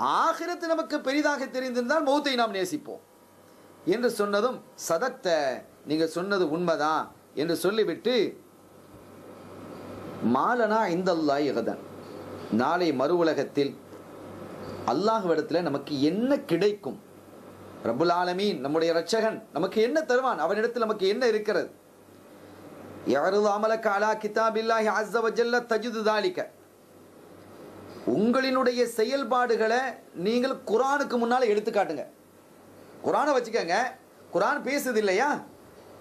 ஆகிரத்து நமக்கு பெரிதாக தெரிந்திருந்தால் மௌத்தை நாம் நேசிப்போம். என்று சொன்னதும் சதத்த நீங்க சொன்னது உண்மைதான் என்று சொல்லிவிட்டு மாலனா இந்தல்லாய் இகதன் நாளை மறு உலகத்தில் அல்லாஹ்விடத்தில் நமக்கு என்ன கிடைக்கும்? ரபுல் ஆலமீன் நம்முடைய ரட்சகன் நமக்கு என்ன தருவான்? அவனிடத்தில் நமக்கு என்ன இருக்கிறது? யாரது அமலக்க அலா கிதாபில்லாஹி அஸ்ஸவஜல்ல தஜுது தாலிக்க உங்களினுடைய செயல்பாடுகளை நீங்கள் குரானுக்கு முன்னால் எடுத்து காட்டுங்க. குரானை வச்சுக்கோங்க. குரான் பேசுது இல்லையா?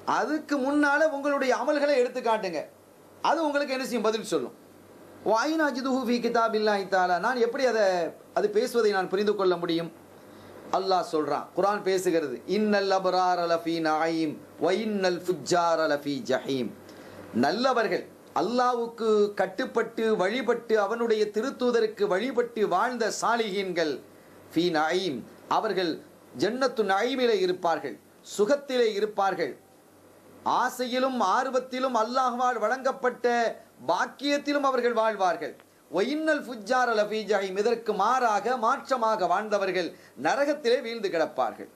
அதுக்கு முன்னால் உங்களுடைய அமல்களை எடுத்து காட்டுங்க. அது உங்களுக்கு என்ன செய்யும்? பதில் சொல்லும். வாயினா ஜிதுஹு ஃபி கிதாப் தஆலா. நான் எப்படி அதை அது பேசுவதை நான் புரிந்து கொள்ள முடியும்? அல்லாஹ் சொல்கிறான் குரான் பேசுகிறது. இன்னல் அபரார் அலஃபி நாயிம் ஒயின்னல் ஃபுஜார் அலஃபி ஜஹீம். நல்லவர்கள் அல்லாவுக்கு கட்டுப்பட்டு வழிபட்டு அவனுடைய திருத்தூதருக்கு வழிபட்டு வாழ்ந்த சாலிகீன்கள் ஃபி நாயிம். அவர்கள் ஜன்னத்து நாயிமிலே இருப்பார்கள் சுகத்திலே இருப்பார்கள். ஆசையிலும் ஆர்வத்திலும் அல்லாஹ்வால் வழங்கப்பட்ட பாக்கியத்திலும் அவர்கள் வாழ்வார்கள். ஒயின்னல் ஃபுஜ்ஜார் லஃபி ஜஹீம். இதற்கு மாறாக மாற்றமாக வாழ்ந்தவர்கள் நரகத்திலே வீழ்ந்து கிடப்பார்கள்.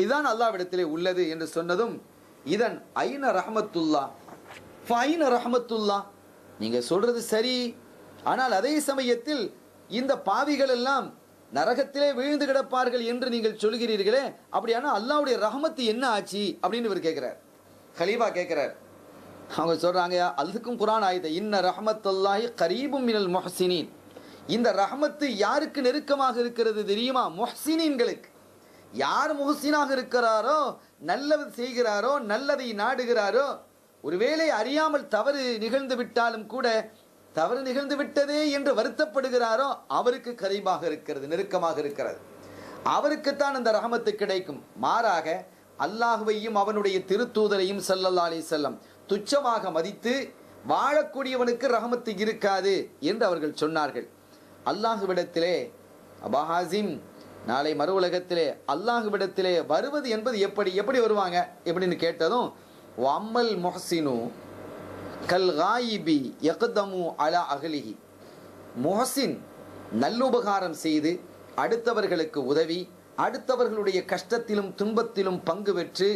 இதுதான் அல்லாவிடத்திலே உள்ளது என்று சொன்னதும் இதன் ஐன ரஹமத்துல்லா. ஃபைன் ரஹமத்துல்லா நீங்கள் சொல்கிறது சரி. ஆனால் அதே சமயத்தில் இந்த பாவிகள் எல்லாம் நரகத்திலே விழுந்து கிடப்பார்கள் என்று நீங்கள் சொல்கிறீர்களே. அப்படியானா அல்லாவுடைய ரஹமத்து என்ன ஆச்சு? அப்படின்னு இவர் கேட்குறார். கலீபா கேட்குறார். அவங்க சொல்கிறாங்க அதுக்கும் குரான் ஆயுத இன்ன ரஹமத்துல்லாஹி கரீபும் மினல் முஹ்சினின். இந்த ரஹமத்து யாருக்கு நெருக்கமாக இருக்கிறது தெரியுமா? முஹ்சினீன்களுக்கு. யார் முஹசினாக இருக்கிறாரோ நல்லது செய்கிறாரோ நல்லதை நாடுகிறாரோ ஒருவேளை அறியாமல் தவறு நிகழ்ந்து விட்டாலும் கூட தவறு நிகழ்ந்து விட்டதே என்று வருத்தப்படுகிறாரோ அவருக்கு கரீபாக இருக்கிறது நெருக்கமாக இருக்கிறது. அவருக்குத்தான் அந்த ரகமத்து கிடைக்கும். மாறாக அல்லாஹுவையும் அவனுடைய திருத்தூதரையும் ஸல்லல்லாஹு அலைஹி செல்லம் துச்சமாக மதித்து வாழக்கூடியவனுக்கு ரகமத்து இருக்காது என்று அவர்கள் சொன்னார்கள். அல்லாஹுவிடத்திலே அபஹாசிம் நாளை மறு உலகத்திலே அல்லாஹுவிடத்திலே வருவது என்பது எப்படி எப்படி வருவாங்க? எப்படின்னு கேட்டதும் வம்மல் முஹசினு கல் காயிபி அலா அகலிஹி முஹசின் நல்லுபகாரம் செய்து அடுத்தவர்களுக்கு உதவி அடுத்தவர்களுடைய கஷ்டத்திலும் துன்பத்திலும் பங்கு பெற்று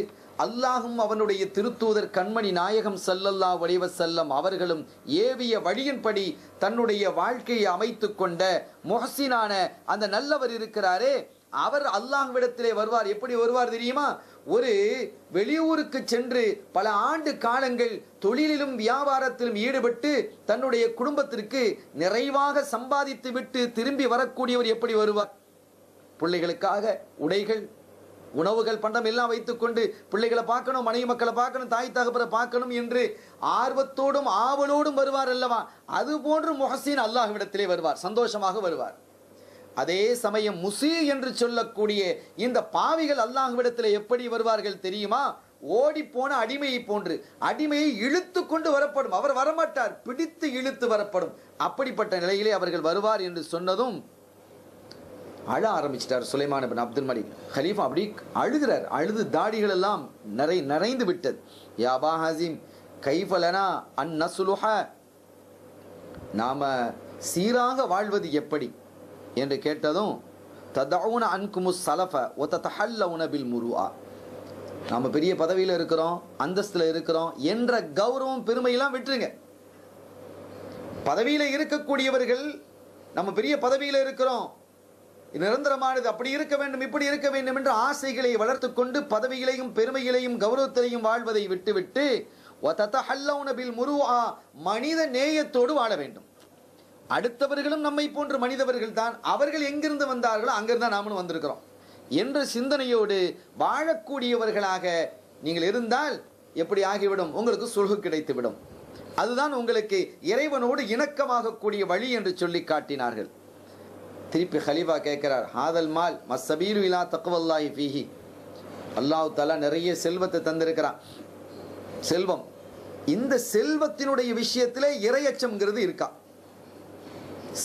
அல்லாஹும் அவனுடைய திருத்தூதர் கண்மணி நாயகம் சல்லல்லா வடிவ செல்லம் அவர்களும் ஏவிய வழியின்படி தன்னுடைய வாழ்க்கையை அமைத்து கொண்ட முஹசினான அந்த நல்லவர் இருக்கிறாரே அவர் அல்லாஹ்விடத்திலே வருவார். எப்படி வருவார் தெரியுமா? ஒரு வெளியூருக்கு சென்று பல ஆண்டு காலங்கள் தொழிலிலும் வியாபாரத்திலும் ஈடுபட்டு தன்னுடைய குடும்பத்திற்கு நிறைவாக சம்பாதித்து விட்டு திரும்பி வரக்கூடியவர் எப்படி வருவார்? பிள்ளைகளுக்காக உடைகள் உணவுகள் பண்டம் எல்லாம் வைத்துக்கொண்டு பிள்ளைகளை பார்க்கணும் மனைவி மக்களை பார்க்கணும் தாய் தகப்பரை பார்க்கணும் என்று ஆர்வத்தோடும் ஆவலோடும் வருவார் அல்லவா? அது போன்று முகசீன் அல்லாஹ்விடத்திலே வருவார் சந்தோஷமாக வருவார். அதே சமயம் முசி என்று சொல்லக்கூடிய இந்த பாவிகள் அல்லாஹ்விடத்தில் எப்படி வருவார்கள் தெரியுமா? ஓடி போன அடிமையை போன்று. அடிமையை இழுத்து கொண்டு வரப்படும். அவர் வரமாட்டார். பிடித்து இழுத்து வரப்படும். அப்படிப்பட்ட நிலையிலே அவர்கள் வருவார் என்று சொன்னதும் அழ ஆரம்பிச்சிட்டார் சுலைமான் பின் அப்துல் மலிக். ஹலீஃபா அப்படி அழுகிறார். அழுது தாடிகள் எல்லாம் நிறை நிறைந்து விட்டது. யாபா ஹசீம் கைஃபலனா அன் நசுலுஹ? நாம சீராக வாழ்வது எப்படி? என்று கேட்டதும் ததவுன அன்குமு சலஃப ஒத்த தஹல்ல பில் முருவா நாம பெரிய பதவியில் இருக்கிறோம் அந்தஸ்தில் இருக்கிறோம் என்ற கௌரவம் பெருமையெல்லாம் விட்டுருங்க. பதவியில் இருக்கக்கூடியவர்கள் நம்ம பெரிய பதவியில் இருக்கிறோம் நிரந்தரமானது அப்படி இருக்க வேண்டும் இப்படி இருக்க வேண்டும் என்ற ஆசைகளை வளர்த்து கொண்டு பதவிகளையும் பெருமைகளையும் கௌரவத்திலையும் வாழ்வதை விட்டுவிட்டு பில் முருவா மனித நேயத்தோடு வாழ வேண்டும். அடுத்தவர்களும் நம்மை போன்ற மனிதவர்கள் தான் அவர்கள் எங்கிருந்து வந்தார்களோ அங்கிருந்து தான் நாமளும் வந்திருக்கிறோம். என்ற சிந்தனையோடு வாழக்கூடியவர்களாக நீங்கள் இருந்தால் எப்படி ஆகிவிடும்? உங்களுக்கு சுல்கு கிடைத்துவிடும். அதுதான் உங்களுக்கு இறைவனோடு இணக்கமாகக்கூடிய வழி என்று சொல்லி காட்டினார்கள். திருப்பி ஹலீஃபா கேட்கிறார் ஹாதல் மால் மசபீரு இலா தக்குவல்லாஹி ஃபீஹி. அல்லாஹ் தலா நிறைய செல்வத்தை தந்திருக்கிறான். செல்வம். இந்த செல்வத்தினுடைய விஷயத்தில் இரையச்சம்ங்கிறது இருக்கா?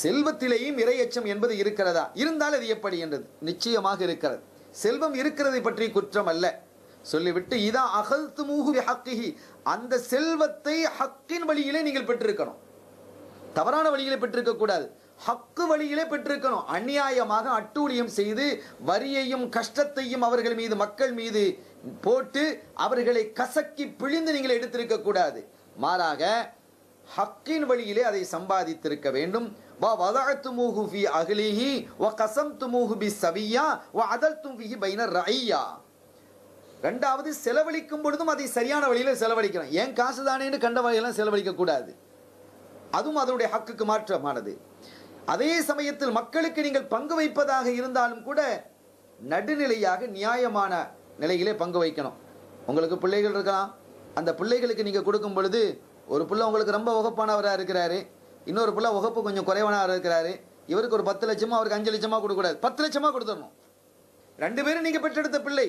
செல்வத்திலேயும் இரையச்சம் என்பது இருக்கிறதா? இருந்தால் அது எப்படி என்றது? நிச்சயமாக இருக்கிறது. செல்வம் இருக்கிறதை பற்றி குற்றம் அல்ல. சொல்லிவிட்டு இதா அகழ்த்து மூகு ஹக்கிஹி அந்த செல்வத்தை ஹக்கின் வழியிலே நீங்கள் பெற்றிருக்கணும். தவறான வழியிலே பெற்றிருக்க கூடாது. ஹக்கு வழியிலே பெற்றிருக்கணும். அநியாயமாக அட்டூழியம் செய்து வரியையும் கஷ்டத்தையும் அவர்கள் மீது மக்கள் மீது போட்டு அவர்களை கசக்கி பிழிந்து நீங்கள் எடுத்திருக்க கூடாது. மாறாக ஹக்கின் வழியிலே அதை சம்பாதித்திருக்க வேண்டும். வா வதஅத்துமூஹு ஃபீ அகலிஹி வ கசம்துமூஹு பி சவியா வ அதல்தும் ஃபீஹி பைன ரஐயா ரெண்டாவது செலவழிக்கும் பொழுதும் அதை சரியான வழியில செலவழிக்கணும் ஏன் காசு தானேன்னு கண்ட வகையெல்லாம் செலவழிக்க கூடாது. அதுவும் அதனுடைய ஹக்குக்கு மாற்றமானது. அதே சமயத்தில் மக்களுக்கு நீங்கள் பங்கு வைப்பதாக இருந்தாலும் கூட நடுநிலையாக நியாயமான நிலையிலே பங்கு வைக்கணும். உங்களுக்கு பிள்ளைகள் இருக்கலாம். அந்த பிள்ளைகளுக்கு நீங்கள் கொடுக்கும் பொழுது ஒரு பிள்ளை உங்களுக்கு ரொம்ப உகப்பானவராக இருக்கிறாரு இன்னொரு பிள்ளை உகப்பு கொஞ்சம் குறைவானவராக இருக்கிறாரு இவருக்கு ஒரு பத்து லட்சமா அவருக்கு அஞ்சு லட்சமா கொடுக்கக்கூடாது. பத்து லட்சமா கொடுத்துடணும். ரெண்டு பேரும் நீங்கள் பெற்றெடுத்த பிள்ளை.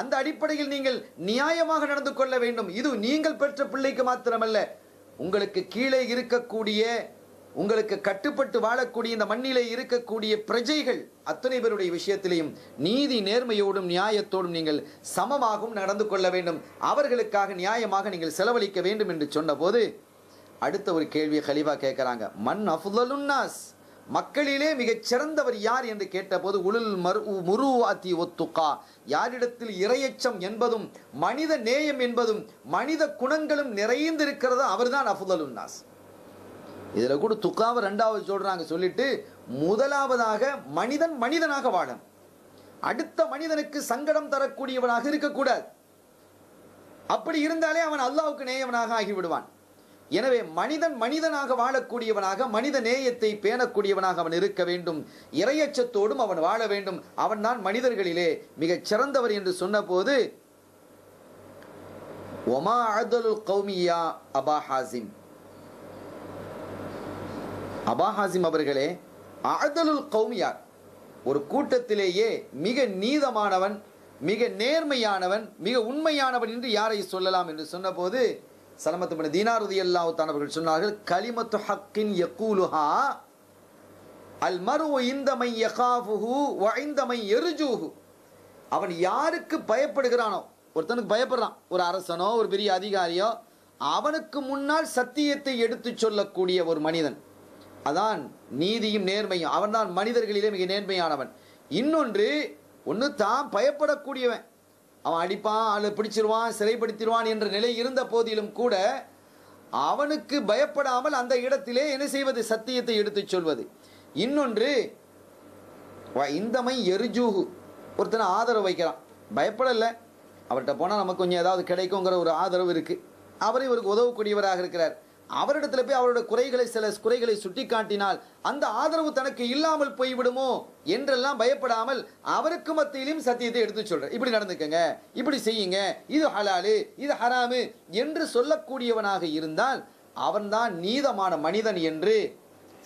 அந்த அடிப்படையில் நீங்கள் நியாயமாக நடந்து கொள்ள வேண்டும். இது நீங்கள் பெற்ற பிள்ளைக்கு மாத்திரமல்ல. உங்களுக்கு கீழே இருக்கக்கூடிய உங்களுக்கு கட்டுப்பட்டு வாழக்கூடிய இந்த மண்ணிலே இருக்கக்கூடிய பிரஜைகள் அத்தனை பேருடைய விஷயத்திலையும் நீதி நேர்மையோடும் நியாயத்தோடும் நீங்கள் சமமாகவும் நடந்து கொள்ள வேண்டும். அவர்களுக்காக நியாயமாக நீங்கள் செலவழிக்க வேண்டும் என்று சொன்னபோது அடுத்த ஒரு கேள்வியை கலிவா கேட்குறாங்க. மண் அஃபுல்லுன்னாஸ் மக்களிலே மிகச் சிறந்தவர் யார் என்று கேட்டபோது உளுல் மரு முருவாத்தி ஒத்துக்கா. யாரிடத்தில் இரையச்சம் என்பதும் மனித நேயம் என்பதும் மனித குணங்களும் நிறைந்திருக்கிறதோ அவர்தான் அஃபுதலுன்னாஸ் இதில் கூட துக்காவை ரெண்டாவது சொல்கிறாங்க சொல்லிட்டு முதலாவதாக மனிதன் மனிதனாக வாழணும். அடுத்த மனிதனுக்கு சங்கடம் தரக்கூடியவனாக இருக்கக்கூடாது. அப்படி இருந்தாலே அவன் அல்லாவுக்கு நேயவனாக ஆகிவிடுவான். எனவே மனிதன் மனிதனாக வாழக்கூடியவனாக மனித நேயத்தை பேணக்கூடியவனாக அவன் இருக்க வேண்டும். இரையச்சத்தோடும் அவன் வாழ வேண்டும். அவன் தான் மனிதர்களிலே மிகச் சிறந்தவர் என்று சொன்னபோது ஒமா அதலுல் கௌமியா அபா ஹாசிம். அபா ஹாசிம் அவர்களே அதலுல் கௌமியார் ஒரு கூட்டத்திலேயே மிக நீதமானவன் மிக நேர்மையானவன் மிக உண்மையானவன் என்று யாரை சொல்லலாம் என்று சொன்னபோது சலமத்து தீனாருதி அல்லாவுத்தான் அவர்கள் சொன்னார்கள் கலிமத்து ஹக்கின் யக்கூலுஹா அல் மரு இந்தமை யகாஃபுஹு வ எருஜூஹு. அவன் யாருக்கு பயப்படுகிறானோ ஒருத்தனுக்கு பயப்படுறான் ஒரு அரசனோ ஒரு பெரிய அதிகாரியோ அவனுக்கு முன்னால் சத்தியத்தை எடுத்துச் சொல்லக்கூடிய ஒரு மனிதன். அதான் நீதியும் நேர்மையும். அவன்தான் மனிதர்களிலே மிக நேர்மையானவன். இன்னொன்று ஒன்று தான் பயப்படக்கூடியவன். அவன் அடிப்பான் அல்லது பிடிச்சிருவான் சிறைப்படுத்திடுவான் என்ற நிலை இருந்த போதிலும் கூட அவனுக்கு பயப்படாமல் அந்த இடத்திலே என்ன செய்வது? சத்தியத்தை எடுத்துச் சொல்வது. இன்னொன்று இந்தமை எரிஜூகு ஒருத்தனை ஆதரவு வைக்கிறான். பயப்படலை. அவர்கிட்ட போனால் நமக்கு கொஞ்சம் ஏதாவது கிடைக்குங்கிற ஒரு ஆதரவு இருக்குது அவர் இவருக்கு உதவக்கூடியவராக இருக்கிறார். அவரிடத்துல போய் அவரோட குறைகளை சில குறைகளை சுட்டி காட்டினால் அந்த ஆதரவு தனக்கு இல்லாமல் போய்விடுமோ என்றெல்லாம் பயப்படாமல் அவருக்கு மத்தியிலும் சத்தியத்தை எடுத்து சொல்ற இப்படி நடந்துக்கங்க இப்படி செய்யுங்க இது ஹலாலு இது ஹராமு என்று சொல்லக்கூடியவனாக இருந்தால் அவன்தான் நீதமான மனிதன் என்று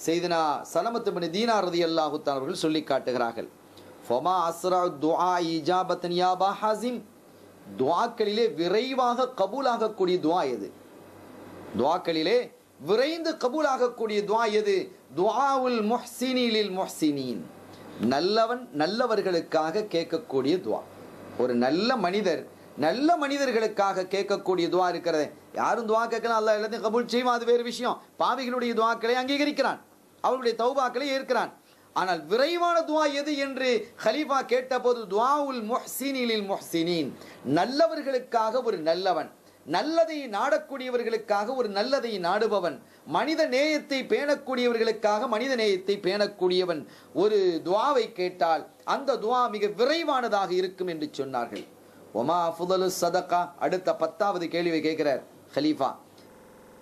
செய்தனா சலமத்து மணி தீனார் ரலியல்லாஹு அவர்கள் சொல்லி காட்டுகிறார்கள். ஃபமா அஸ்ரா துஆ இஜாபத்தன் ஹாசிம் துவாக்களிலே விரைவாக கபூலாகக்கூடிய துவா எது? துவாக்களிலே விரைந்து கபூலாகக்கூடிய துவா எது? துவாவுல் முஹ்சினிலில் முஹ்சினீன். நல்லவன் நல்லவர்களுக்காக கேட்கக்கூடிய துவா. ஒரு நல்ல மனிதர் நல்ல மனிதர்களுக்காக கேட்கக்கூடிய துவா இருக்கிறது. யாரும் துவா கேட்கலாம் அல்ல எல்லாத்தையும் கபூல் செய்யும் அது வேறு விஷயம். பாவிகளுடைய துவாக்களை அங்கீகரிக்கிறான். அவர்களுடைய தௌபாக்களை ஏற்கிறான். ஆனால் விரைவான துவா எது என்று ஹலீஃபா கேட்டபோது துஆவுல் முஹ்சினிலில் முஹ்சினீன். நல்லவர்களுக்காக ஒரு நல்லவன் நல்லதை நாடக்கூடியவர்களுக்காக ஒரு நல்லதை நாடுபவன். மனித நேயத்தை பேணக்கூடியவர்களுக்காக மனித நேயத்தை பேணக்கூடியவன். ஒரு துவாவை கேட்டால் அந்த துவா மிக விரைவானதாக இருக்கும் என்று சொன்னார்கள். ஒமா ஃபுதலு சதகா? அடுத்த பத்தாவது கேள்வியை கேட்கிறார். ஹலீஃபா